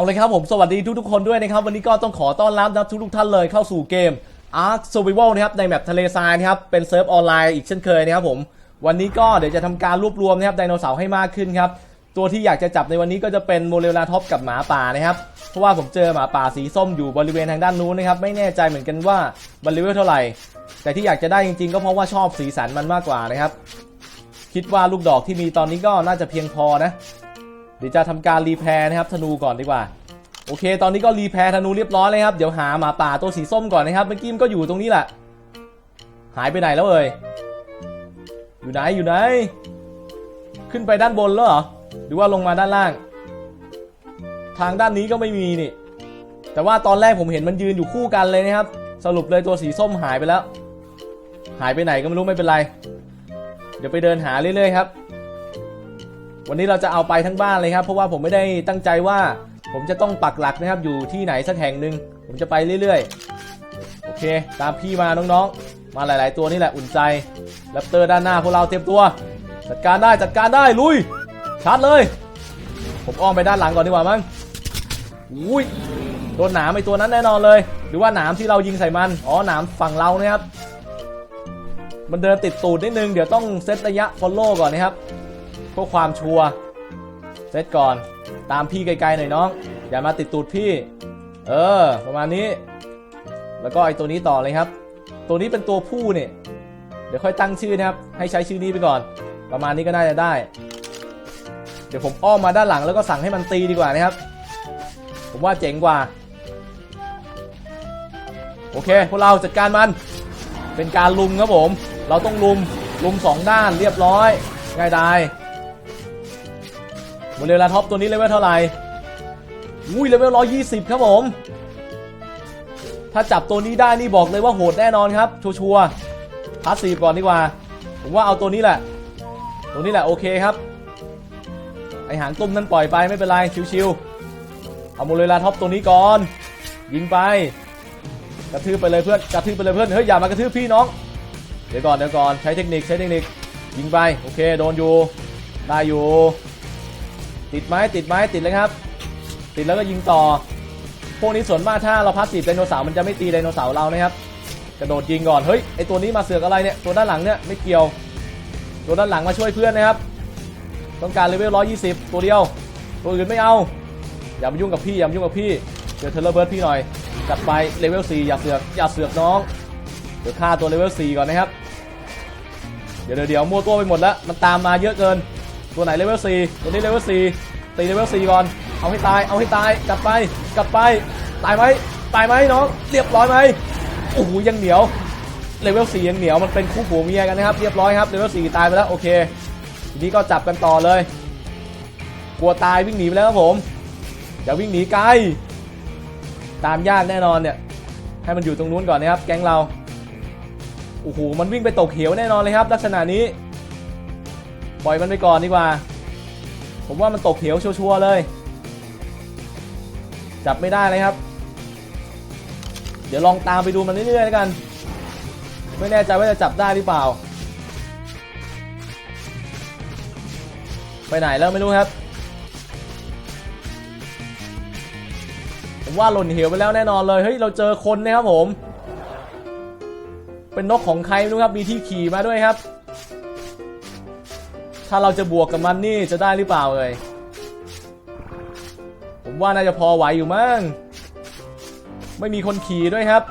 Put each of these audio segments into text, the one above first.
เอาเลยครับผมสวัสดีทุกๆคนด้วยนะครับ วันนี้ก็ต้องขอต้อนรับนะทุกๆท่านเลยเข้าสู่เกม Ark Survival นะครับในแมปทะเลทรายนะครับเป็นเซิร์ฟออนไลน์อีกเช่นเคยนะครับผมวันนี้ก็เดี๋ยวจะทำการรวบรวมนะครับไดโนเสาร์ให้มากขึ้นครับ ตัวที่อยากจะจับในวันนี้ก็จะเป็นโมเรลาท็อปกับหมาป่านะครับ เพราะว่าผมเจอหมาป่าสีส้มอยู่บริเวณทางด้านนู้นนะครับไม่แน่ใจเหมือนกันว่าบันเวลเท่าไหร่ แต่ที่อยากจะได้จริงๆ ก็เพราะว่าชอบสีสันมันมากกว่านะครับคิดว่าลูกดอกที่มีตอนนี้ก็น่าจะเพียงพอนะ เดี๋ยวจะทำการรีแพร์นะครับธนูก่อนดีกว่า โอเค ตอนนี้ก็รีแพร์ธนูเรียบร้อยเลยครับ เดี๋ยวหาหมาป่าตัวสีส้มก่อนนะครับ เมื่อกี้มันก็อยู่ตรงนี้แหละ หายไปไหนแล้วเอ่ย อยู่ไหนอยู่ไหน ขึ้นไปด้านบนแล้วเหรอ หรือว่าลงมาด้านล่าง ทางด้านนี้ก็ไม่มีนี่ แต่ว่าตอนแรกผมเห็นมันยืนอยู่คู่กันเลยนะครับ สรุปเลยตัวสีส้มหายไปแล้ว หายไปไหนก็ไม่รู้ไม่เป็นไร เดี๋ยวไปเดินหาเรื่อยๆครับ วันนี้เราจะเอาไปทั้งบ้านเลยครับ เพราะว่าผมไม่ได้ตั้งใจว่า ผมจะต้องปักหลักนะครับ อยู่ที่ไหนสักแห่งหนึ่งผมจะไปเรื่อยๆ โอเค ตามพี่มาน้องๆ มาหลาย ๆ ตัวนี่แหละอุ่นใจแรปเตอร์ด้านหน้าพวกเราเตรียมตัว จัดการได้จัดการได้ลุยชาร์จเลย ผมอ้อมไปด้านหลังก่อนดีกว่ามั้งอุ้ยโดนหนามไอตัวนั้นแน่นอนเลย หรือว่าหนามที่เรายิงใส่มันอ๋อหนามฝั่งเรานะครับมันเดินติดตูดนิดนึงเดี๋ยวต้องเซตระยะ follow ก่อนนะครับ พื่อความชัวร์เซตก่อนตามพี่ไกลๆหน่อยน้อง อย่ามาติดตูดพี่ เออ ประมาณนี้ แล้วก็ไอตัวนี้ต่อเลยครับ ตัวนี้เป็นตัวผู้เนี่ยเดี๋ยวค่อยตั้งชื่อนะครับ ให้ใช้ชื่อนี้ไปก่อน ประมาณนี้ก็น่าจะได้ เดี๋ยวผมอ้อมมาด้านหลังแล้วก็สั่งให้มันตีดีกว่านะครับ ผมว่าเจ๋งกว่า โอเค พวกเราจัดการมัน เป็นการลุมครับผม เราต้องลุมลุมสองด้านเรียบร้อย ง่ายดาย โมเดลลาท็อปตัวนี้เลเวลเท่าไหร่อุ้ยเลเวลร้อยยี่สิบครับผม ถ้าจับตัวนี้ได้นี่บอกเลยว่าโหดแน่นอนครับ ชัวร์ๆพาสซีฟก่อนดีกว่า ผมว่าเอาตัวนี้แหละ ตัวนี้แหละโอเคครับ ไอหางตุ้มนั่นปล่อยไปไม่เป็นไรชิวๆ เอาโมเรลาท็อปตัวนี้ก่อน ยิงไป กระทืบไปเลยเพื่อน กระทืบไปเลยเพื่อน เฮ้ยอย่ามากระทืบพี่น้อง เดี๋ยวก่อนเดี๋ยวก่อนใช้เทคนิคใช้เทคนิค ยิงไปโอเคโดนอยู่ ได้อยู่ ติดไหมติดไหมติดเลยครับ ติดแล้วก็ยิงต่อ พวกนี้ส่วนมากถ้าเราพัสซีไดโนเสาร์มันจะไม่ตีไดโนเสาร์เรานะครับกระโดดยิงก่อน เฮ้ยไอตัวนี้มาเสือกอะไรเนี่ยตัวด้านหลังเนี่ยไม่เกี่ยว ตัวด้านหลังมาช่วยเพื่อนนะครับ ต้องการเลเวล120 ตัวเดียว ตัวอื่นไม่เอา อย่ามายุ่งกับพี่อย่ามายุ่งกับพี่เดี๋ยวเทเลเบิร์ดพี่หน่อยจัดไปเลเวล4อย่าเสือกอย่าเสือกน้องเดี๋ยวฆ่าตัวเลเวล4ก่อนนะครับ เดี๋ยวเดี๋ยวเดี๋ยวมั่วตัวไปหมดแล้วมันตามมาเยอะเกิน ตัวไหนเลเวล4ตัวนี้เลเวล4ตีเลเวล4ก่อน เอาให้ตาย เอาให้ตาย กลับไป กลับไป ตายไหมตายไหมน้อง เรียบร้อยไหมโอ้โหยังเหนียว เลเวล4ยังเหนียว มันเป็นคู่ผัวเมียกันนะครับ เรียบร้อยครับ เลเวล4ตายไปแล้ว โอเค ทีนี้ก็จับกันต่อเลย กลัวตายวิ่งหนีไปแล้วครับผม อย่าวิ่งหนีไกล ตามยากแน่นอนเนี่ย ให้มันอยู่ตรงนู้นก่อนนะครับ แก๊งเรา โอ้โห มันวิ่งไปตกเหวแน่นอนเลยครับ ลักษณะนี้ ปล่อยมันไปก่อนดีกว่า ผมว่ามันตกเหวชัวร์ๆเลย จับไม่ได้เลยครับ เดี๋ยวลองตามไปดูมันเรื่อยๆแล้วกัน ไม่แน่ใจว่าจะจับได้หรือเปล่า ไปไหนแล้วไม่รู้ครับ ผมว่าหล่นเหวไปแล้วแน่นอนเลยเฮ้ยเราเจอคนนะครับผม เป็นนกของใครไม่รู้ครับมีที่ขี่มาด้วยครับ ถ้าเราจะบวกกับมันนี่จะได้หรือเปล่าเลยผมว่าน่าจะพอไหวอยู่มั้งไม่มีคนขี่ด้วยครับ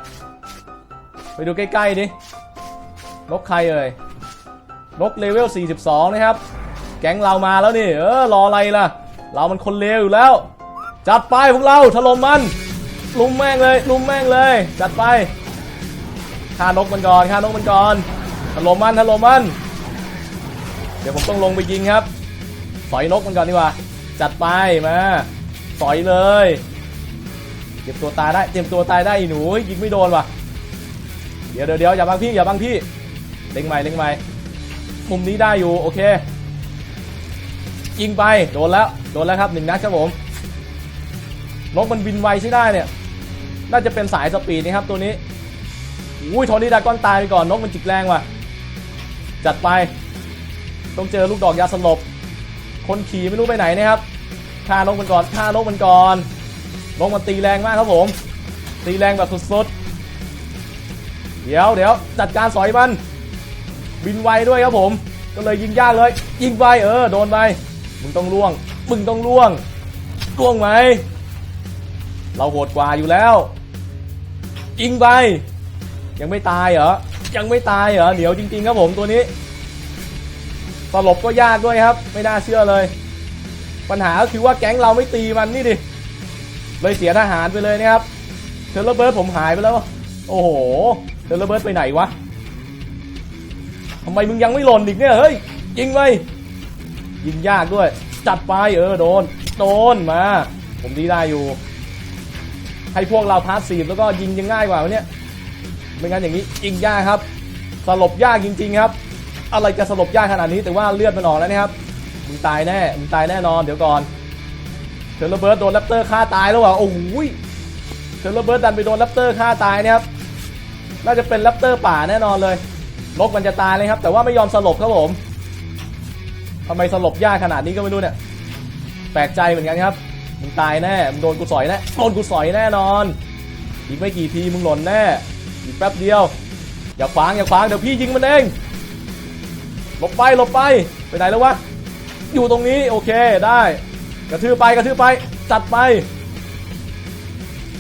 ไปดูใกล้ๆดินกใครเอ่ยนกเลเวล 42 นะครับ แก๊งเรามาแล้วนี่ เออ รออะไรล่ะ เรามันคนเลวอยู่แล้ว จัดไปพวกเราถล่มมัน ลุมแม่งเลย ลุมแม่งเลย จัดไปฆ่านกมันก่อนฆ่านกมันก่อนถล่มมันถล่มมัน เดี๋ยวผมต้องลงไปยิงครับ สอยนกมันก่อนดีกว่า จัดไปมา สอยเลยเก็บตัวตายได้เตรียมตัวตายได้อีหนูยิงไม่โดนว่ะ เดี๋ยวเดี๋ยวอย่าบังพี่อย่าบังพี่เล็งใหม่เล็งใหม่มุมนี้ได้อยู่โอเคยิงไปโดนแล้วโดนแล้วครับหนึ่งนัดครับผมนกมันบินไวใช่ได้เนี่ย น่าจะเป็นสายสปีดนะครับตัวนี้อุ้ยโทนี่ดากอนตายไปก่อนนกมันจิกแรงว่ะ จัดไป ต้องเจอลูกดอกยาสลบ คนขี่ไม่รู้ไปไหนนะครับฆ่านกมันก่อนฆ่านกมันก่อนลงมันตีแรงมากครับผม ตีแรงแบบสุดๆ เดี๋ยวเดี๋ยวจัดการสอยมัน บินไวด้วยครับผม ก็เลยยิงยากเลย ยิงไปเออโดนไป มึงต้องล่วง มึงต้องล่วง ล่วงไหม เราโหดกว่าอยู่แล้ว ยิงไป ยังไม่ตายเหรอ ยังไม่ตายเหรอ เหนียวจริงๆครับผมตัวนี้ สลบก็ยากด้วยครับ ไม่น่าเชื่อเลย ปัญหาก็คือว่าแก๊งเราไม่ตีมันนี่ดิ เลยเสียทหารไปเลยนะครับ เทเลเบิร์ดผมหายไปแล้ว โอ้โห เทเลเบิร์ดไปไหนวะทำไมมึงยังไม่หล่นอีกเนี่ย เฮ้ย ยิงไปยิงยากด้วย จัดไปเออโดน โดนมา ผมดีได้อยู่ ให้พวกเราพาสซีฟแล้วก็ยิงยังง่ายกว่าเนี่ยไม่งั้นอย่างนี้ยิงยากครับ สลบยากจริง ๆ ครับ อะไรจะสลบยากขนาดนี้แต่ว่าเลือดมันออกแล้วนะครับมึงตายแน่มึงตายแน่นอนเดี๋ยวก่อนเทเลเบิร์ดโดนแรปเตอร์ฆ่าตายแล้วว่ะโอ้โหยเทเลเบิร์ดดันไปโดนแรปเตอร์ฆ่าตายเนี่ยครับน่าจะเป็นแรปเตอร์ป่าแน่นอนเลยนกมันจะตายเลยครับ แต่ว่าไม่ยอมสลบครับผมทำไมสลบยากขนาดนี้ก็ไม่รู้เนี่ยแปลกใจเหมือนกันครับมึงตายแน่มึงโดนกูสอยแน่โดนกูสอยแน่นอน อีกไม่กี่ทีมึงหล่นแน่อีกแป๊บเดียว อย่าขวางอย่าขวางเดี๋ยวพี่ยิงมันเอง หลบไปหลบไปไปไหนแล้ววะอยู่ตรงนี้โอเคได้ กระทืบไปกระทืบไปจัดไป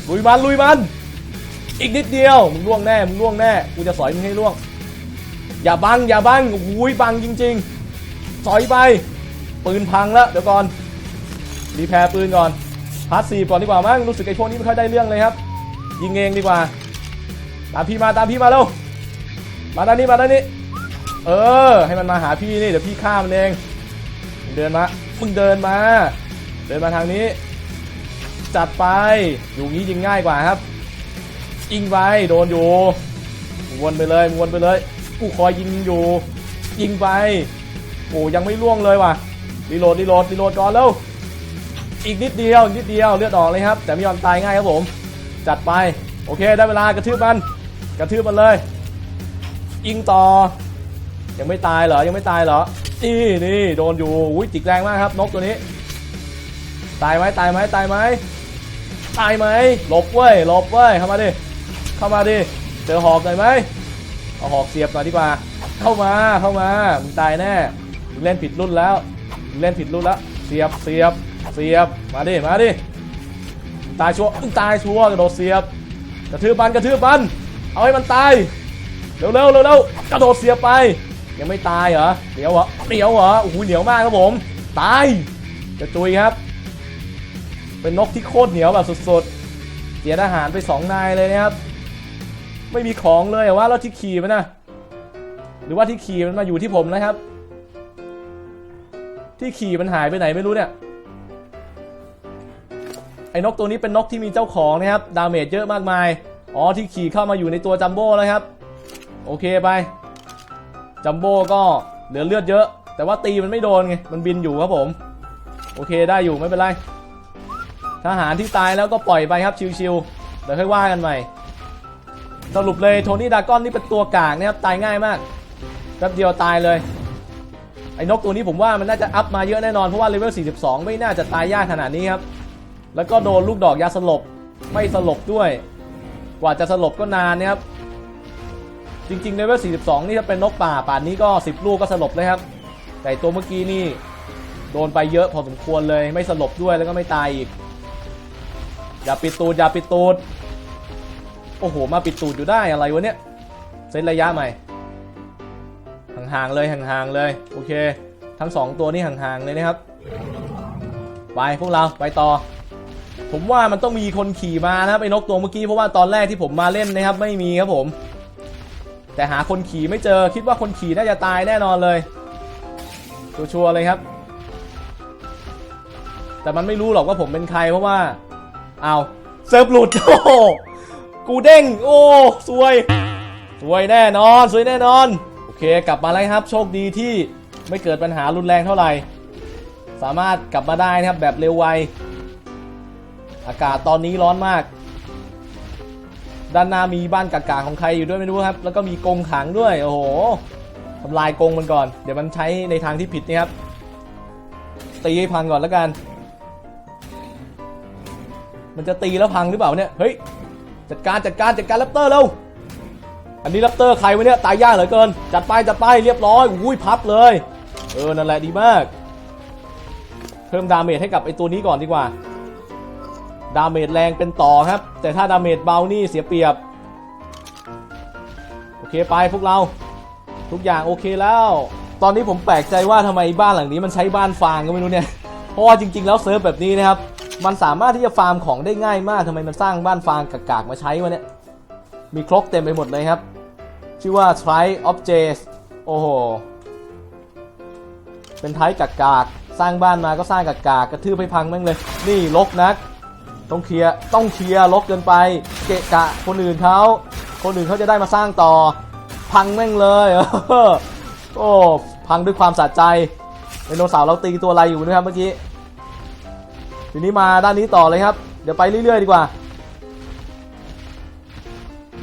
ลุยมันลุยมัน อีกนิดเดียวมึงล่วงแน่มึงล่วงแน่กูจะสอยมึงให้ล่วง อย่าบังอย่าบังอุ้ยบังจริง ๆ สอยไป ปืนพังแล้วเดี๋ยวก่อนรีแพร์ปืนก่อนพาร์ทซีก่อนดีกว่ามั้งรู้สึกไอ้พวกนี้ไม่ค่อยได้เรื่องเลยครับ ยิงเองดีกว่า ตามพี่มาตามพี่มาเร็วมาด้านนี้มาด้านนี้ เออ ให้มันมาหาพี่นี่เดี๋ยวพี่ฆ่ามันเองมึงเดินมามึงเดินมา เดินมาทางนี้ จัดไปอยู่งี้ยิงง่ายกว่าครับยิงไปโดนอยู่วนไปเลยวนไปเลยกูคอยยิงอยู่ ยิงไปโอ้ยังไม่ล่วงเลยว่ะรีโหลดรีโหลดรีโหลดก่อนแล้วอีกนิดเดียวนิดเดียวเลือดออกเลยครับ แต่ไม่ยอมตายง่ายครับผม จัดไป โอเค ได้เวลากระทืบมัน กระทืบมันเลย ยิงต่อ ยังไม่ตายเหรอ ยังไม่ตายเหรอ นี่นี่โดนอยู่อุ้ยจิกแรงมากครับ นกตัวนี้ ตายไหมตายไหมตายไหมตายไหมหลบเว้ยหลบเว้ยเข้ามาดิ เข้ามาดิ เจอหอกหน่อยไหมเอาหอกเสียบหน่อยดีกว่า เข้ามาเข้ามามึงตายแน่มึงเล่นผิดรุ่นแล้วมึงเล่นผิดรุ่นแล้ว เสียบเสียบเสียบ มาดิ มาดิตายชัวร์ตายชัวร์กระโดดเสียบ กระทืบมันกระทืบมัน เอาให้มันตาย เร็วเร็วเร็วเร็วกระโดดเสียบไป ยังไม่ตายเหรอเหนียวเหรอเหนียวเหรอโอ้โหเหนียวมากครับผม ตายจะจุยครับ เป็นนกที่โคตรเหนียวแบบสดๆเสียทหารไปสองนายเลยนะครับ ไม่มีของเลยว่าแล้วที่ขี่มันนะหรือว่าที่ขี่มันมาอยู่ที่ผมนะครับ ที่ขี่มันหายไปไหนไม่รู้เนี่ยไอ้นกตัวนี้เป็นนกที่มีเจ้าของนะครับ ดาเมจเยอะมากมาย อ๋อที่ขี่เข้ามาอยู่ในตัวจัมโบ้แล้วครับ โอเคไป จัมโบ้ก็เหลือเลือดเยอะ แต่ว่าตีมันไม่โดนไง มันบินอยู่ครับผม โอเคได้อยู่ไม่เป็นไร ทหารที่ตายแล้วก็ปล่อยไปครับชิวๆเดี๋ยวค่อยว่ากันใหม่ สรุปเลยโทนี่ดากอนนี่เป็นตัวกากนะครับตายง่ายมากแป๊บเดียวตายเลย ไอ้นกตัวนี้ผมว่ามันน่าจะอัพมาเยอะแน่นอน เพราะว่าเลเวล 42 ไม่น่าจะตายยากขนาดนี้ครับ แล้วก็โดนลูกดอกยาสลบ ไม่สลบด้วย กว่าจะสลบก็นานนะครับ จริงๆเลเวล42 นี่ถ้าเป็นนกป่าป่านนี้ก็ 10 ลูกก็สลบเลยครับ แต่ตัวเมื่อกี้นี่โดนไปเยอะพอสมควรเลยไม่สลบด้วยแล้วก็ไม่ตายอีก อย่าปิดตูดอย่าปิดตูด โอ้โห มาปิดตูดอยู่ได้อะไรวะเนี่ยเซตระยะใหม่ห่างๆเลยห่างๆเลย โอเค ทั้งสองตัวนี้ห่างๆเลยนะครับ ไปพวกเราไปต่อ ผมว่ามันต้องมีคนขี่มานะครับไอ้นกตัวเมื่อกี้เพราะว่าตอนแรกที่ผมมาเล่นนะครับ ไม่มีครับผม แต่หาคนขี่ไม่เจอคิดว่าคนขี่น่าจะตายแน่นอนเลย ชัวร์เลยครับ แต่มันไม่รู้หรอกว่าผมเป็นใครเพราะว่าเอาเซิร์ฟหลุดโอ้กูเด้งโอ้สวย สวยแน่นอน สวยแน่นอน โอเคกลับมาแล้วครับ โชคดีที่ไม่เกิดปัญหารุนแรงเท่าไหร่ สามารถกลับมาได้นะครับแบบเร็วไว อากาศตอนนี้ร้อนมาก ด้านหน้ามีบ้านกากาของใครอยู่ด้วยไม่รู้ครับ แล้วก็มีกงขังด้วย โอ้โหทำลายกงมันก่อน เดี๋ยวมันใช้ในทางที่ผิดนะครับ ตีให้พังก่อนแล้วกัน มันจะตีแล้วพังหรือเปล่าเนี่ย เฮ้ย จัดการจัดการจัดการแรปเตอร์เร็ว อันนี้แรปเตอร์ใครวะเนี่ย ตายยากเหลือเกิน จัดไปจัดไปเรียบร้อย อุ้ยพับเลย เออ นั่นแหละดีมาก เพิ่มดาเมจให้กับไอตัวนี้ก่อนดีกว่า ดาเมจแรงเป็นต่อครับ แต่ถ้าดาเมจเบานี่เสียเปรียบ โอเคไปพวกเรา ทุกอย่างโอเคแล้ว ตอนนี้ผมแปลกใจว่าทำไมบ้านหลังนี้มันใช้บ้านฟางก็ไม่รู้เนี่ย เพราะว่าจริง ๆ แล้วเซิร์ฟแบบนี้นะครับ มันสามารถที่จะฟาร์มของได้ง่ายมากทำไมมันสร้างบ้านฟางกากๆมาใช้วะเนี่ย มีครกเต็มไปหมดเลยครับ ชื่อว่า try objects โอ้โห เป็นไทยกากากๆสร้างบ้านมาก็สร้างกากากๆกระทืบให้พังแม่งเลย นี่ลกนัก ต้องเคลียร์ต้องเคลียร์ลกเกินไป เกะกะคนอื่นเขาคนอื่นเขาจะได้มาสร้างต่อ พังแม่งเลยโอ้พังด้วยความสะใจไดโนเสาร์เราตีตัวอะไรอยู่นะครับเมื่อกี้ทีนี้มาด้านนี้ต่อเลยครับ เดี๋ยวไปเรื่อยๆดีกว่า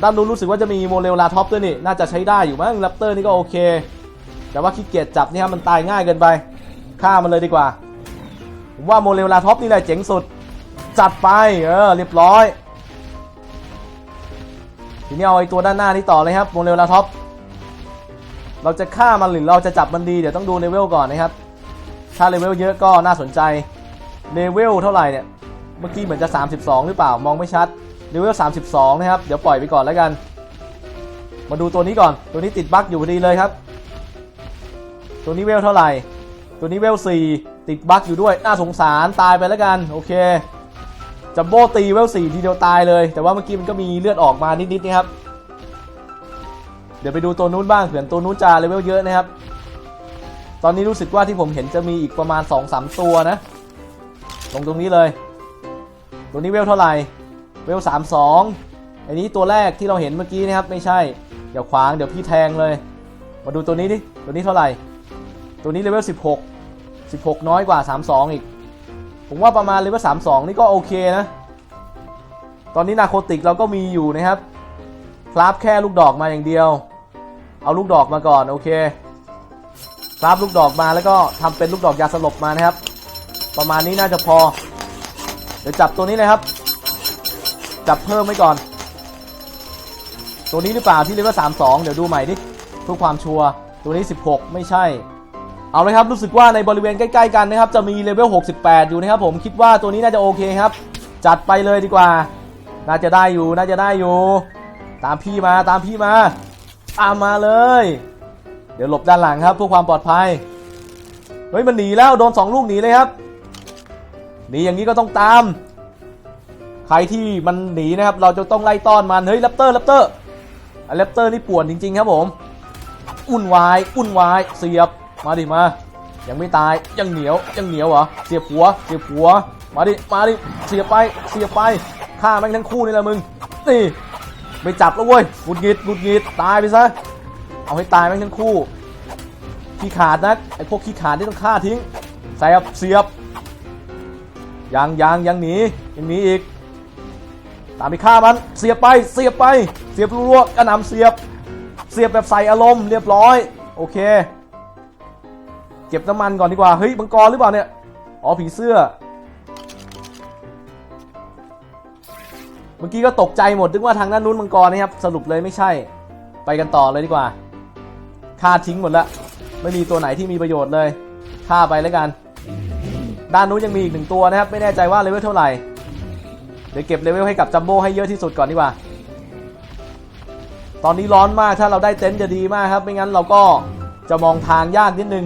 ด้านนู้นรู้สึกว่าจะมีโมเลลาท็อปด้วยนี่น่าจะใช้ได้อยู่มั้งแรปเตอร์นี่ก็โอเค แต่ว่าขี้เกียจจับนี่ครับมันตายง่ายเกินไปฆ่ามันเลยดีกว่าผมว่าโมเลลลาท็อปนี่แหละเจ๋งสุด จัดไป เออ เรียบร้อย ทีนี้เอาไอ้ตัวด้านหน้านี้ต่อเลยครับโมเลลลาท็อป เราจะฆ่ามันหรือเราจะจับมันดี เดี๋ยวต้องดูเลเวลก่อนนะครับ ถ้าเลเวลเยอะก็น่าสนใจ เลเวลเท่าไหร่เนี่ย เมื่อกี้เหมือนจะ 32 หรือเปล่า มองไม่ชัด เลเวล 32 นะครับ เดี๋ยวปล่อยไปก่อนแล้วกัน มาดูตัวนี้ก่อน ตัวนี้ติดบั๊กอยู่พอดีเลยครับ ตัวนี้เวลเท่าไหร่ ตัวนี้เวล4ติดบั๊กอยู่ด้วย น่าสงสาร ตายไปแล้วกัน โอเค จัมโบ้ตีเวล4ทีเดียวตายเลย แต่ว่าเมื่อกี้มันก็มีเลือดออกมานิดๆนะครับเดี๋ยวไปดูตัวนู้นบ้างเผื่อตัวนู้นจะเลเวลเยอะนะครับ ตอนนี้รู้สึกว่าที่ผมเห็นจะมีอีกประมาณ 2-3 ตัวนะ ลงตรงนี้เลย ตัวนี้เวลเท่าไหร่ เวล 32 อันนี้ตัวแรกที่เราเห็นเมื่อกี้นะครับ ไม่ใช่ เดี๋ยวขวางเดี๋ยวพี่แทงเลย มาดูตัวนี้ดิ ตัวนี้เท่าไหร่ ตัวนี้เลเวล 16 16 น้อยกว่า 32 อีก ผมว่าประมาณเลเวล32นี่ก็โอเคนะ ตอนนี้นาโคติกเราก็มีอยู่นะครับ คราฟแค่ลูกดอกมาอย่างเดียว เอาลูกดอกมาก่อนโอเค คราฟลูกดอกมาแล้วก็ทำเป็นลูกดอกยาสลบมานะครับ ประมาณนี้น่าจะพอ เดี๋ยวจับตัวนี้เลยครับ จับเพิ่มไว้ก่อน ตัวนี้หรือเปล่าที่เลเวล32เดี๋ยวดูใหม่ดิเพื่อความชัวร์ตัวนี้ 16 ไม่ใช่ เอาเลยครับรู้สึกว่าในบริเวณใกล้ๆกันนะครับจะมีเลเวล 68 อยู่นะครับผมคิดว่าตัวนี้น่าจะโอเคครับ จัดไปเลยดีกว่า น่าจะได้อยู่น่าจะได้อยู่ ตามพี่มาตามพี่มาตามมาเลย เดี๋ยวหลบด้านหลังครับเพื่อความปลอดภัยเฮ้ยมันหนีแล้วโดนสองลูกหนีเลยครับหนีอย่างนี้ก็ต้องตาม ใครที่มันหนีนะครับ เราจะต้องไล่ต้อนมันเฮ้ยแรปเตอร์แรปเตอร์แรปเตอร์นี่ป่วนจริง ๆ ครับผม อุ่นวาย อุ่นวายเสียบ มาดิมา ยังไม่ตาย ยังเหนียว ยังเหนียวเหรอ เสียบหัว เสียบหัว มาดิ มาดิ เสียบไป เสียบไป ฆ่าแม่งทั้งคู่นี่แหละมึง นี่ ไม่จับแล้วเว้ยหุดหงิดหุดหงิด ตายไปซะ เอาให้ตายแม่งทั้งคู่ ขี้ขาดนะไอ้พวกขี้ขาดนี่ต้องฆ่าทิ้งเสียบ เสียบ ยังยังยังหนี ยังหนีอีก ตามไปฆ่ามัน เสียบไป เสียบไป เสียบรัวๆกระหน่ำเสียบ เสียบแบบใส่อารมณ์เรียบร้อย โอเค เก็บน้ำมันก่อนดีกว่า เฮ้ยมังกรหรือเปล่าเนี่ย อ๋อผีเสื้อ เมื่อกี้ก็ตกใจหมดนึกว่าทางด้านนู้นมังกรนะครับ สรุปเลยไม่ใช่ ไปกันต่อเลยดีกว่า ฆ่าทิ้งหมดละ ไม่มีตัวไหนที่มีประโยชน์เลย ฆ่าไปแล้วกัน ด้านนู้นยังมีอีกหนึ่งตัวนะครับ ไม่แน่ใจว่าเลเวลเท่าไหร่ เดี๋ยวเก็บเลเวลให้กับจัมโบ้ให้เยอะที่สุดก่อนดีกว่า ตอนนี้ร้อนมาก ถ้าเราได้เต็นท์จะดีมากครับ ไม่งั้นเราก็จะมองทางยากนิดนึง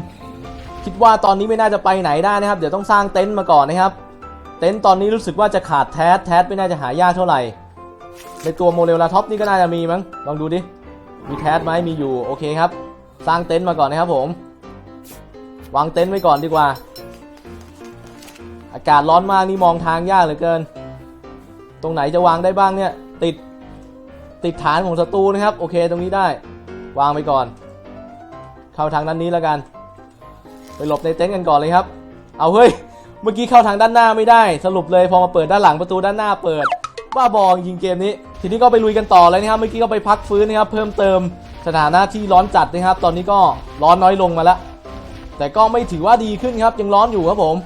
คิดว่าตอนนี้ไม่น่าจะไปไหนได้นะครับ เดี๋ยวต้องสร้างเต็นท์มาก่อนนะครับ เต็นท์ตอนนี้รู้สึกว่าจะขาดแทสแทสไม่น่าจะหายากเท่าไหร่ ในตัวโมเลลาท็อปนี่ก็น่าจะมีมั้ง ลองดูดิ มีแทสไหมมีอยู่ โอเคครับ สร้างเต็นท์มาก่อนนะครับผม วางเต็นท์ไว้ก่อนดีกว่า อากาศร้อนมากนี่มองทางยากเหลือเกิน ตรงไหนจะวางได้บ้างเนี่ย ติด ติดฐานของศัตรูนะครับ โอเค ตรงนี้ได้ วางไปก่อน เข้าทางด้านนี้แล้วกัน ไปหลบในเต็นท์กันก่อนเลยครับ เอาเฮ้ย เมื่อกี้เข้าทางด้านหน้าไม่ได้ สรุปเลยพอมาเปิดด้านหลังประตูด้านหน้าเปิด บ้าบอจริงเกมนี้ ทีนี้ก็ไปลุยกันต่อเลยนะครับ เมื่อกี้ก็ไปพักฟื้นนะครับ เพิ่มเติมสถานะที่ร้อนจัดนะครับ ตอนนี้ก็ร้อนน้อยลงมาแล้ว แต่ก็ไม่ถือว่าดีขึ้นครับ ยังร้อนอยู่ครับผม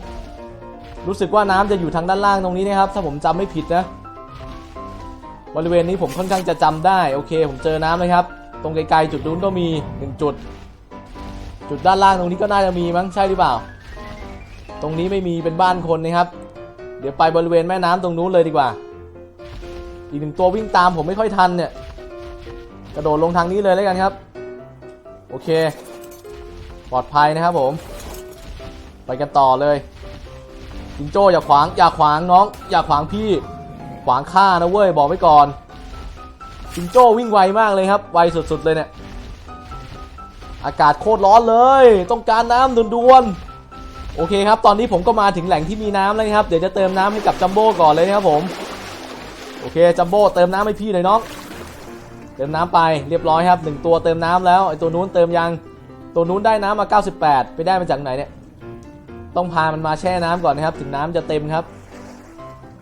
รู้สึกว่าน้ำจะอยู่ทางด้านล่างตรงนี้นะครับ ถ้าผมจำไม่ผิดนะ บริเวณนี้ผมค่อนข้างจะจำได้ โอเค ผมเจอน้ำเลยครับ ตรงไกลๆจุดนู้นก็มีหนึ่งจุด จุดด้านล่างตรงนี้ก็น่าจะมีมั้งใช่หรือเปล่า ตรงนี้ไม่มีเป็นบ้านคนนะครับ เดี๋ยวไปบริเวณแม่น้ำตรงนู้นเลยดีกว่า อีกหนึ่งตัววิ่งตามผมไม่ค่อยทันเนี่ย กระโดดลงทางนี้เลยแล้วกันครับ โอเค ปลอดภัยนะครับผม ไปกันต่อเลยจิงโจ้อย่าขวางอย่าขวางน้อง อย่าขวางพี่ ขวางข้านะเว้ยบอกไว้ก่อนจิงโจ้วิ่งไวมากเลยครับไวสุดๆเลยเนี่ย อากาศโคตรร้อนเลย ต้องการน้ำด่วนๆ โอเคครับ ตอนนี้ผมก็มาถึงแหล่งที่มีน้ำแล้วนะครับ เดี๋ยวจะเติมน้ำให้กับจัมโบ้ก่อนเลยนะครับผม โอเค จัมโบ้เติมน้ำให้พี่หน่อยน้อง เติมน้ำไปเรียบร้อยครับหนึ่งตัวเติมน้ำแล้ว ไอตัวนู้นเติมยัง ตัวนู้นได้น้ำมา 98 ไปได้มาจากไหนเนี่ย ต้องพามันมาแช่น้ำก่อนนะครับ ถึงน้ำจะเต็มครับ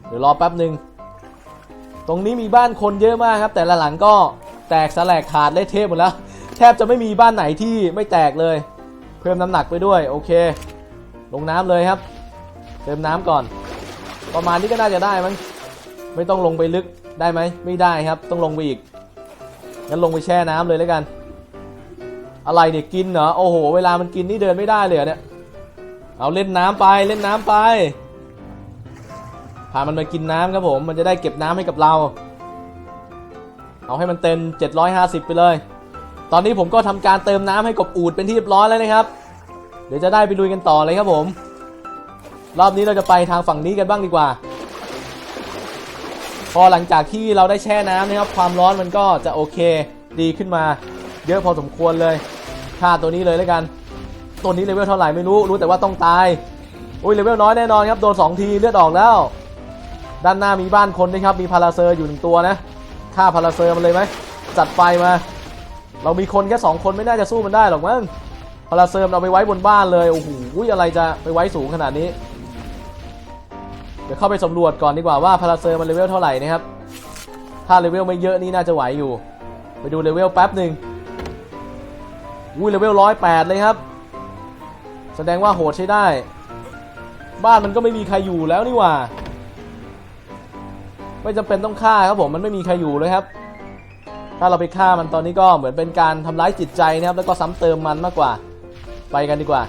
เดี๋ยวรอแป๊บหนึ่งตรงนี้มีบ้านคนเยอะมากครับ แต่ละหลังก็แตกสลายขาดเละเทะหมดแล้ว แทบจะไม่มีบ้านไหนที่ไม่แตกเลย เพิ่มน้ำหนักไปด้วย โอเค ลงน้ำเลยครับ เติมน้ำก่อน ประมาณนี้ก็น่าจะได้มั้งไม่ต้องลงไปลึกได้ไหมไม่ได้ครับ ต้องลงไปอีกงั้นลงไปแช่น้ำเลยแล้วกัน อะไรเนี่ยกินเหรอโอ้โห เวลามันกินนี่เดินไม่ได้เลยเนี่ยเอาเล่นน้ำไปเล่นน้ำไปพามันมากินน้ำครับผม มันจะได้เก็บน้ำให้กับเรา เอาให้มันเต็ม 750 ไปเลย ตอนนี้ผมก็ทำการเติมน้ำให้กบอูดเป็นที่เรียบร้อยแล้วนะครับ เดี๋ยวจะได้ไปลุยกันต่อเลยครับผม รอบนี้เราจะไปทางฝั่งนี้กันบ้างดีกว่า พอหลังจากที่เราได้แช่น้ำนะครับ ความร้อนมันก็จะโอเคดีขึ้นมา เยอะพอสมควรเลยฆ่าตัวนี้เลยแล้วกัน ตัวนี้เลเวลเท่าไหร่ไม่รู้รู้แต่ว่าต้องตายอุ้ยเลเวลน้อยแน่นอนครับโดน2ทีเลือดออกแล้ว ด้านหน้ามีบ้านคนนะครับมีพาราเซอร์อยู่หนึ่งตัวนะฆ่าพาราเซอร์มันเลยไหมจัดไปมา เรามีคนแค่2คนไม่น่าจะสู้มันได้หรอกมั้งพาราเซอร์มเอาไปไว้บนบ้านเลย โอ้โหอะไรจะไปไว้สูงขนาดนี้ เดี๋ยวเข้าไปสำรวจก่อนดีกว่าว่าพาราเซอร์มันเลเวลเท่าไหร่นะครับ ถ้าเลเวลไม่เยอะนี่น่าจะไหวอยู่ ไปดูเลเวลแป๊บหนึ่งอุ้ยเลเวลร้อยแปดเลยครับ แสดงว่าโหดใช้ได้ บ้านมันก็ไม่มีใครอยู่แล้วนี่หว่า ไม่จำเป็นต้องฆ่าครับผมมันไม่มีใครอยู่เลยครับ ถ้าเราไปฆ่ามันตอนนี้ก็เหมือนเป็นการทำร้ายจิตใจนะครับแล้วก็ซ้ำเติมมันมากกว่า ไปกันดีกว่า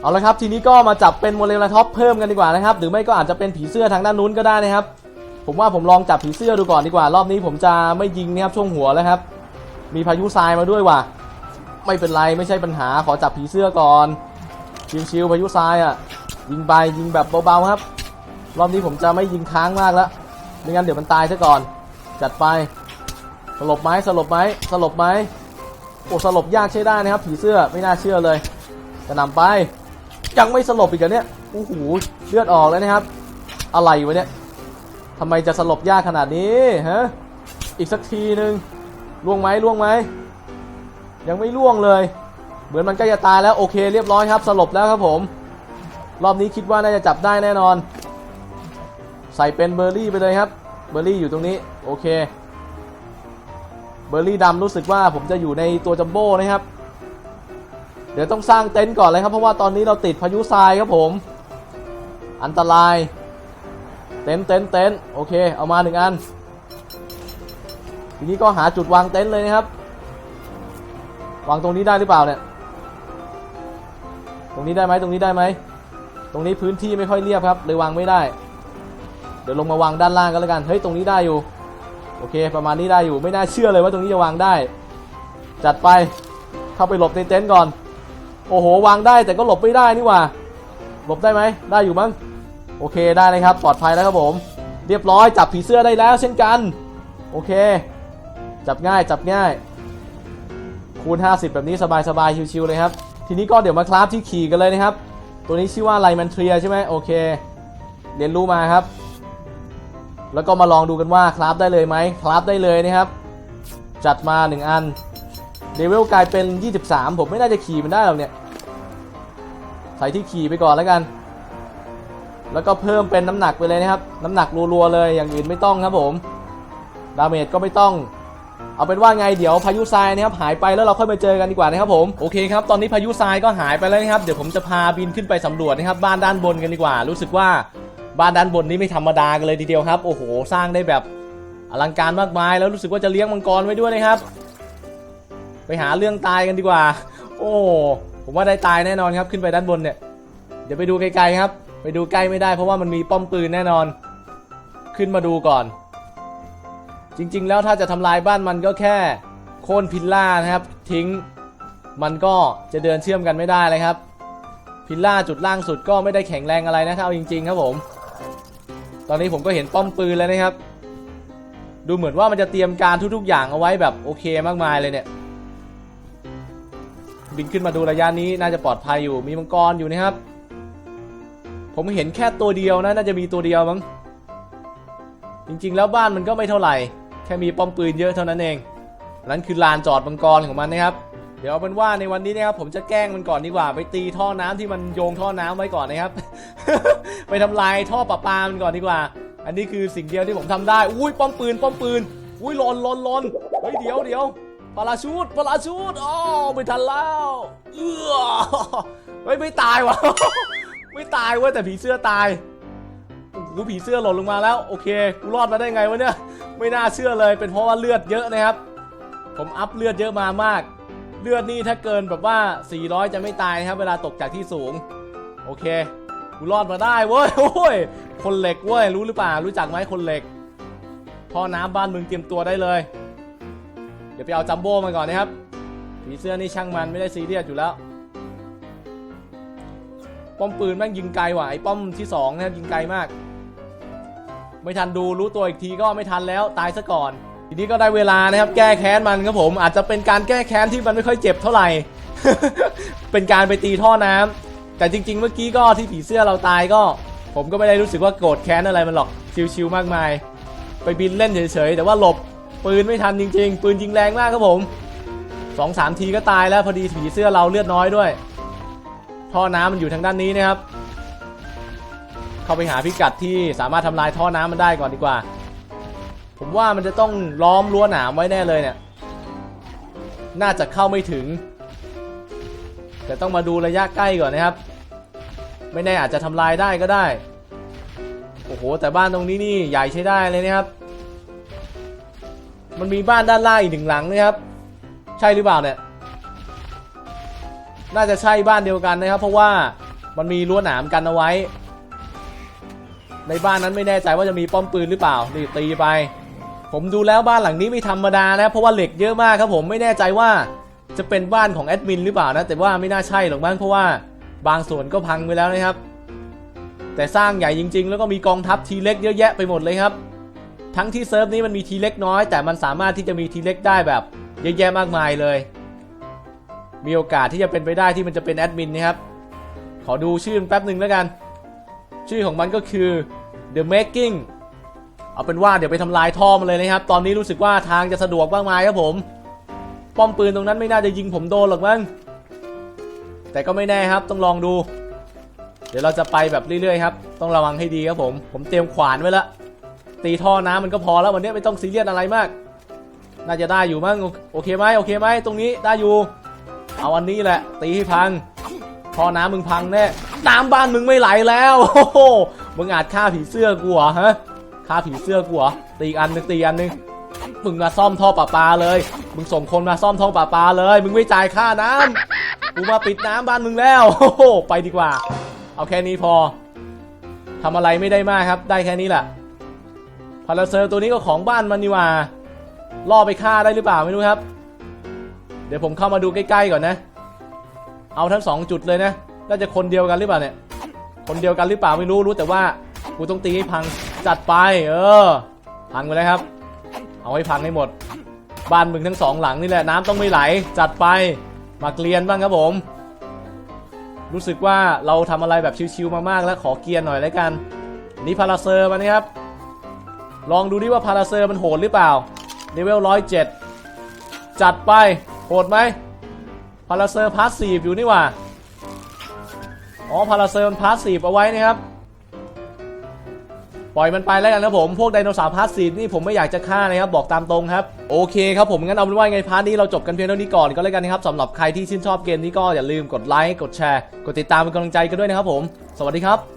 เอาละครับ ทีนี้ก็มาจับเป็นโมเลกุลท็อปเพิ่มกันดีกว่านะครับ หรือไม่ก็อาจจะเป็นผีเสื้อทางด้านนู้นก็ได้นะครับ ผมว่าผมลองจับผีเสื้อดูก่อนดีกว่า รอบนี้ผมจะไม่ยิงนะครับช่วงหัวแล้วครับ มีพายุทรายมาด้วยว่ะ ไม่เป็นไรไม่ใช่ปัญหาขอจับผีเสื้อก่อนชิวๆพายุทรายอะ ยิงไปยิงแบบเบาๆครับ รอบนี้ผมจะไม่ยิงค้างมากแล้วไม่งั้นเดี๋ยวมันตายซะก่อน จัดไป ลบไหมสลบไหมสลบไหมโอ้สลบยากใช้ได้นะครับ ผีเสื้อไม่น่าเชื่อเลยกระนำไป ยังไม่สลบอีกเหรอเนี่ยโอ้โหเลือดออกแล้วนะครับ อะไรวะเนี่ยทำไมจะสลบยากขนาดนี้ฮะอีกสักทีหนึ่งล่วงไหมล่วงไหมยังไม่ล่วงเลย เหมือนมันใกล้จะตายแล้วโอเคเรียบร้อยครับ สลบแล้วครับผม รอบนี้คิดว่าน่าจะจับได้แน่นอน ใส่เป็นเบอร์รี่ไปเลยครับ เบอร์รี่อยู่ตรงนี้ โอเค เบอร์รี่ดำรู้สึกว่าผมจะอยู่ในตัวจัมโบ้นะครับ เดี๋ยวต้องสร้างเต็นท์ก่อนเลยครับ เพราะว่าตอนนี้เราติดพายุทรายครับผม อันตราย เต็นท์เต็นท์เต็นท์โอเคเอามาหนึ่งอัน ทีนี้ก็หาจุดวางเต็นท์เลยนะครับ วางตรงนี้ได้หรือเปล่าเนี่ย ตรงนี้ได้ไหมตรงนี้ได้ไหม ตรงนี้พื้นที่ไม่ค่อยเรียบครับเลยวางไม่ได้ เดี๋ยวลงมาวางด้านล่างก็แล้วกัน เฮ้ยตรงนี้ได้อยู่ โอเค ประมาณนี้ได้อยู่ไม่น่าเชื่อเลยว่าตรงนี้จะวางได้ จัดไปเข้าไปหลบในเต็นท์ก่อน โอ้โห วางได้แต่ก็หลบไม่ได้นี่หว่า หลบได้ไหมได้อยู่มั้งโอเคได้เลยครับ ปลอดภัยแล้วครับผม เรียบร้อยจับผีเสื้อได้แล้วเช่นกัน โอเค จับง่ายจับง่าย คูณ 50 แบบนี้สบายๆชิวๆเลยครับ ทีนี้ก็เดี๋ยวมาคราฟที่ขี่กันเลยนะครับ ตัวนี้ชื่อว่าไลมันเทรียใช่ไหมโอเค เรียนรู้มาครับ แล้วก็มาลองดูกันว่าคราฟได้เลยไหมคราฟได้เลยนะครับ จัดมา 1 อันเลเวลกลายเป็น 23 ผมไม่น่าจะขี่มันได้หรอกเนี่ย ใส่ที่ขี่ไปก่อนแล้วกัน แล้วก็เพิ่มเป็นน้ำหนักไปเลยนะครับ น้ำหนักรัวๆเลยอย่างอื่นไม่ต้องครับผม ดาเมจก็ไม่ต้องเอาเป็นว่าไงเดี๋ยวพายุทรายนะครับหายไปแล้วเราค่อยมาเจอกันดีกว่านะครับผมโอเคครับตอนนี้พายุทรายก็หายไปแล้วนะครับเดี๋ยวผมจะพาบินขึ้นไปสำรวจนะครับบ้านด้านบนกันดีกว่า รู้สึกว่า บ้านด้านบนนี้ไม่ธรรมดากันเลยทีเดียวครับ โอ้โห สร้างได้แบบอลังการมากมาย แล้วรู้สึกว่าจะเลี้ยงมังกรไว้ด้วยนะครับ ไปหาเรื่องตายกันดีกว่า โอ้ผมว่าได้ตายแน่นอนครับขึ้นไปด้านบนเนี่ย เดี๋ยวไปดูไกลๆครับ ไปดูใกล้ไม่ได้เพราะว่ามันมีป้อมปืนแน่นอน ขึ้นมาดูก่อน จริง ๆ แล้วถ้าจะทำลายบ้านมันก็แค่โค่นพิลล่านะครับทิ้งมันก็จะเดินเชื่อมกันไม่ได้เลยครับ พิลล่าจุดล่างสุดก็ไม่ได้แข็งแรงอะไรนะถ้าเอาจริง ๆ ครับผม อนนี้ผมก็เห็นป้อมปืนแล้วนะครับ ดูเหมือนว่ามันจะเตรียมการทุกๆ อย่างเอาไว้แบบโอเคมากมายเลยเนี่ย บินขึ้นมาดูระยะนี้น่าจะปลอดภัยอยู่ มีมังกรอยู่นะครับ ผมเห็นแค่ตัวเดียวนะน่าจะมีตัวเดียวมั้ง จริงๆ แล้วบ้านมันก็ไม่เท่าไหร่ แค่มีป้อมปืนเยอะเท่านั้นเอง นั่นคือลานจอดมังกรของมันนะครับ เดี๋ยวเอาเป็นว่าในวันนี้นะครับผมจะแกล้งมันก่อนดีกว่า ไปตีท่อน้ำที่มันโยงท่อน้ำไว้ก่อนนะครับ ไปทำลายท่อประปามันก่อนดีกว่า อันนี้คือสิ่งเดียวที่ผมทำได้ อุ้ยป้อมปืนป้อมปืน อุ้ยหลนหลนหลนเฮ้ยเดี๋ยวเดี๋ยวปาราชูดปาราชูดอ๋อไม่ทันแล้วเออเฮ้ยไม่ตายวะไม่ตายเว้ยแต่ผีเสื้อตายโอ้โหผีเสื้อหล่นลงมาแล้วโอเคกูรอดมาได้ไงวะเนี่ยไม่น่าเชื่อเลยเป็นเพราะว่าเลือดเยอะนะครับ ผมอัพเลือดเยอะมามาก เลือดนี่ถ้าเกินแบบว่า 400 จะไม่ตายนะครับ เวลาตกจากที่สูง โอเค กูรอดมาได้เว้ย โอ้ย คนเหล็กเว้ย รู้หรือเปล่า รู้จักไหมคนเหล็กท่อน้ำบ้านมึงเตรียมตัวได้เลย เดี๋ยวไปเอาจัมโบ้มาก่อนนะครับ ผีเสื้อนี่ช่างมันไม่ได้ซีเรียสอยู่แล้ว ป้อมปืนแม่งยิงไกลว่ะ ไอ้ป้อมที่สองนะครับยิงไกลมาก ไม่ทันดูรู้ตัวอีกทีก็ไม่ทันแล้ว ตายซะก่อน ทีนี้ก็ได้เวลานะครับแก้แค้นมันครับผมอาจจะเป็นการแก้แค้นที่มันไม่ค่อยเจ็บเท่าไหร่ เป็นการไปตีท่อน้ำแต่จริง ๆ เมื่อกี้ก็ที่ผีเสื้อเราตายก็ ผมก็ไม่ได้รู้สึกว่าโกรธแค้นอะไรมันหรอกชิวๆมากมาย ไปบินเล่นเฉยๆแต่ว่าหลบปืนไม่ทันจริง ๆ ปืนยิงแรงมากครับผมสองสามทีก็ตายแล้วพอดีผีเสื้อเราเลือดน้อยด้วย ท่อน้ำมันอยู่ทางด้านนี้นะครับ เข้าไปหาพิกัดที่สามารถทำลายท่อน้ำมันได้ก่อนดีกว่า ผมว่ามันจะต้องล้อมรั้วหนามไว้แน่เลยเนี่ย น่าจะเข้าไม่ถึง แต่ต้องมาดูระยะใกล้ก่อนนะครับ ไม่แน่อาจจะทำลายได้ก็ได้ โอ้โห แต่บ้านตรงนี้นี่ใหญ่ใช้ได้เลยนะครับ มันมีบ้านด้านล่างอีกหนึ่งหลังนะครับ ใช่หรือเปล่าเนี่ย น่าจะใช่บ้านเดียวกันนะครับ เพราะว่ามันมีรั้วหนามกันเอาไว้ในบ้านนั้นไม่แน่ใจว่าจะมีป้อมปืนหรือเปล่านี่ตีไป ผมดูแล้วบ้านหลังนี้ไม่ธรรมดานะเพราะว่าเหล็กเยอะมากครับผมไม่แน่ใจว่าจะเป็นบ้านของแอดมินหรือเปล่านะแต่ว่าไม่น่าใช่หรอกมั้งเพราะว่าบางส่วนก็พังไปแล้วนะครับ แต่สร้างใหญ่จริง ๆ แล้วก็มีกองทัพทีเล็กเยอะแยะไปหมดเลยครับ ทั้งที่เซิร์ฟนี้มันมีทีเล็กน้อย แต่มันสามารถที่จะมีทีเล็กได้แบบเยอะแยะมากมายเลย มีโอกาสที่จะเป็นไปได้ที่มันจะเป็นแอดมินนะครับขอดูชื่อแป๊บหนึ่งแล้วกัน ชื่อของมันก็คือ The Making เอาเป็นว่าเดี๋ยวไปทำลายท่อมันเลยนะครับ ตอนนี้รู้สึกว่าทางจะสะดวกมากมายครับผม ป้อมปืนตรงนั้นไม่น่าจะยิงผมโดนหรอกมั้ง แต่ก็ไม่แน่ครับ ต้องลองดู เดี๋ยวเราจะไปแบบเรื่อยๆครับ ต้องระวังให้ดีครับผม ผมเตรียมขวานไว้แล้วตีท่อน้ำมันก็พอแล้ววันนี้ไม่ต้องซีเรียสอะไรมาก น่าจะได้อยู่มั้ง โอเคไหมโอเคไหมตรงนี้ได้อยู่ เอาอันนี้แหละ ตีให้พัง ท่อน้ำมึงพังแน่ น้ำบ้านมึงไม่ไหลแล้ว โอ้โห มึงอาจฆ่าผีเสื้อกูเหรอฮะ ฆ่าผีเสื้อกูเหรอตีอันหนึงตีอันหนึงมึงมาซ่อมท่อประปาเลย มึงส่งคนมาซ่อมท่อประปาเลย มึงไม่จ่ายค่าน้ำกูมาปิดน้ำบ้านมึงแล้วโอ้โหไปดีกว่า เอาแค่นี้พอทำอะไรไม่ได้มากครับ ได้แค่นี้แหละพาราเซอร์ตัวนี้ก็ของบ้านมันนี่ว่าล่อไปฆ่าได้หรือเปล่าไม่รู้ครับ เดี๋ยวผมเข้ามาดูใกล้ๆก่อนนะ เอาทั้งสองจุดเลยนะ น่าจะคนเดียวกันหรือเปล่าเนี่ย คนเดียวกันหรือเปล่าไม่รู้รู้แต่ว่ากูต้องตีให้พัง จัดไป เออ พังไปเลยครับ เอาให้พังให้หมด บ้านมึงทั้งสองหลังนี่แหละน้ำต้องไม่ไหล จัดไป มาเกลียนบ้างครับผม รู้สึกว่าเราทำอะไรแบบชิวๆมากๆแล้วขอเกลียนหน่อยแล้วกัน นี่พาราเซอร์มานะครับ ลองดูดิว่าพาราเซอร์มันโหดหรือเปล่าเลเวลร้อยเจ็ดจัดไปโหดไหมพาราเซอร์พาสซีฟอยู่นี่หว่า อ๋อพาราเซอร์มันพาสซีฟเอาไว้นะครับ ปล่อยมันไปแล้วกันนะผมพวกไดโนเสาร์พาสซีนี่ผมไม่อยากจะฆ่านะครับบอกตามตรงครับโอเคครับผมงั้นเอาเป็นว่าไงพาร์ทนี้เราจบกันเพียงเท่านี้ก่อนก็แล้วกันนะครับสำหรับใครที่ชื่นชอบเกมนี้ก็อย่าลืมกดไลค์กดแชร์กดติดตามเป็นกำลังใจกันด้วยนะครับผม สวัสดีครับ